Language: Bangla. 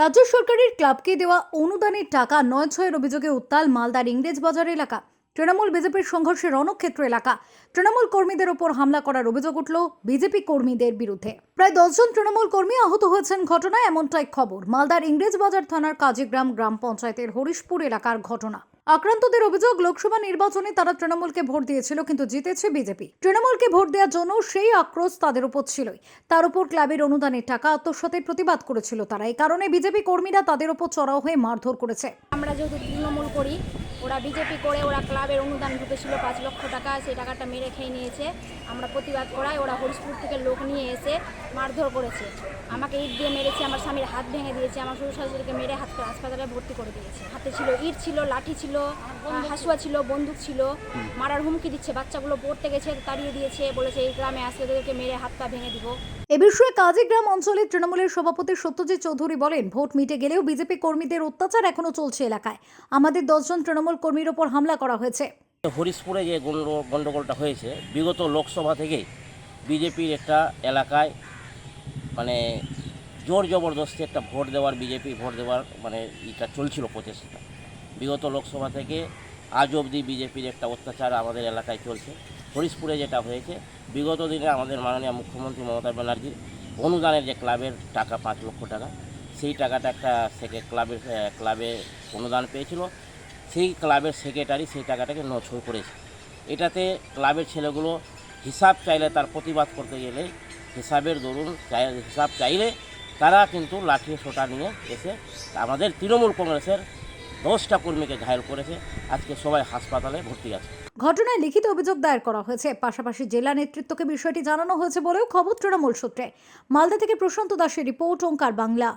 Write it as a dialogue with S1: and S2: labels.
S1: রাজ্য সরকারের ক্লাবকে দেওয়া অনুদানের টাকা নয় ছয়ের অভিযোগে উত্তাল মালদার ইংরেজ বাজার এলাকা, তৃণমূল বিজেপির সংঘর্ষের রণক্ষেত্র এলাকা। তৃণমূল কর্মীদের ওপর হামলা করার অভিযোগ উঠল বিজেপি কর্মীদের বিরুদ্ধে। প্রায় দশজন তৃণমূল কর্মী আহত হয়েছেন ঘটনায়, এমনটাই খবর। মালদার ইংরেজ বাজার থানার কাজীগ্রাম গ্রাম পঞ্চায়েতের হরিশপুর এলাকার ঘটনা। আক্রান্তদের অভিযোগ, লোকসভা নির্বাচনে তারা তৃণমূলকে ভোট দিয়েছিল কিন্তু জিতেছে বিজেপি। তৃণমূলকে ভোট দেওয়ার জন্য সেই আক্রোশ তাদের উপর ছিলই। তার উপর ক্লাবের অনুদানের টাকা আত্মসাতের প্রতিবাদ করেছিল তারা। এই কারণে বিজেপি কর্মীরা তাদের উপর চড়াও হয়ে মারধর করেছে।
S2: আমরা যেহেতু তৃণমূল করি, ওরা বিজেপি করে, ওরা ক্লাবের অনুদান ঢুকেছিল, পাঁচ লক্ষ টাকা, সেই টাকাটা মেরে খেয়ে নিয়েছে। আমরা প্রতিবাদ করায় ওরা হরিশপুর থেকে লোক নিয়ে এসে মারধর করেছে। আমাকে ইট দিয়ে মেরেছে আমার স্বামীর হাত ভেঙে দিয়েছে আমার শ্বশুর শাশুড়িকে মেরে হাত হাসপাতালে ভর্তি করে দিয়েছে। হাতে ছিল ইট ছিল লাঠি ছিল হাসুয়া ছিল বন্দুক ছিল মারার হুমকি দিচ্ছে বাচ্চাগুলো পড়তে গেছে তাড়িয়ে দিয়েছে বলেছে এই গ্রামে আসলে তাদেরকে মেরে হাত পা ভেঙে দিব।
S1: এ বিষয়ে কাজীগ্রাম অঞ্চলের তৃণমূলের সভাপতি সত্যজিৎ চৌধুরী বলেন ভোট মিটে গেলেও বিজেপি কর্মীদের অত্যাচার এখনও চলছে এলাকায়। আমাদের দশজন তৃণমূল কর্মীর ওপর হামলা করা হয়েছে।
S3: হরিশপুরে যে গণ্ডগোলটা হয়েছে বিগত লোকসভা থেকেই বিজেপির একটা এলাকায় মানে জোর জবরদস্তি একটা ভোট দেওয়ার, বিজেপি ভোট দেওয়ার মানে এটা চলছিল প্রচেষ্টা বিগত লোকসভা থেকে আজ অবধি বিজেপির একটা অত্যাচার আমাদের এলাকায় চলছে। হরিশপুরে যেটা হয়েছে, বিগত দিনে আমাদের মাননীয় মুখ্যমন্ত্রী মমতা ব্যানার্জির অনুদানের যে ক্লাবের টাকা, পাঁচ লক্ষ টাকা, সেই টাকাটা একটা সেকে, ক্লাবের ক্লাবে অনুদান পেয়েছিল। সেই ক্লাবের সেক্রেটারি সেই টাকাটাকে নছল করেছে। এটাতে ক্লাবের ছেলেগুলো হিসাব চাইলে তার প্রতিবাদ করতে গেলে হিসাবের দরুন হিসাব চাইলে তারা কিন্তু লাঠি সোটা নিয়ে এসে আমাদের তৃণমূল কংগ্রেসের দশটা কর্মীকে ঘায়ল করেছে। আজকে সবাই হাসপাতালে ভর্তি আছে।
S1: ঘটনায় লিখিত অভিযোগ দায়ের করা হয়েছে। পাশাপাশি জেলা নেতৃত্বকে বিষয়টি জানানো হয়েছে বলেও খবর তৃণমূল সূত্রে। মালদা থেকে প্রশান্ত দাসের রিপোর্ট, ওঙ্কার বাংলা।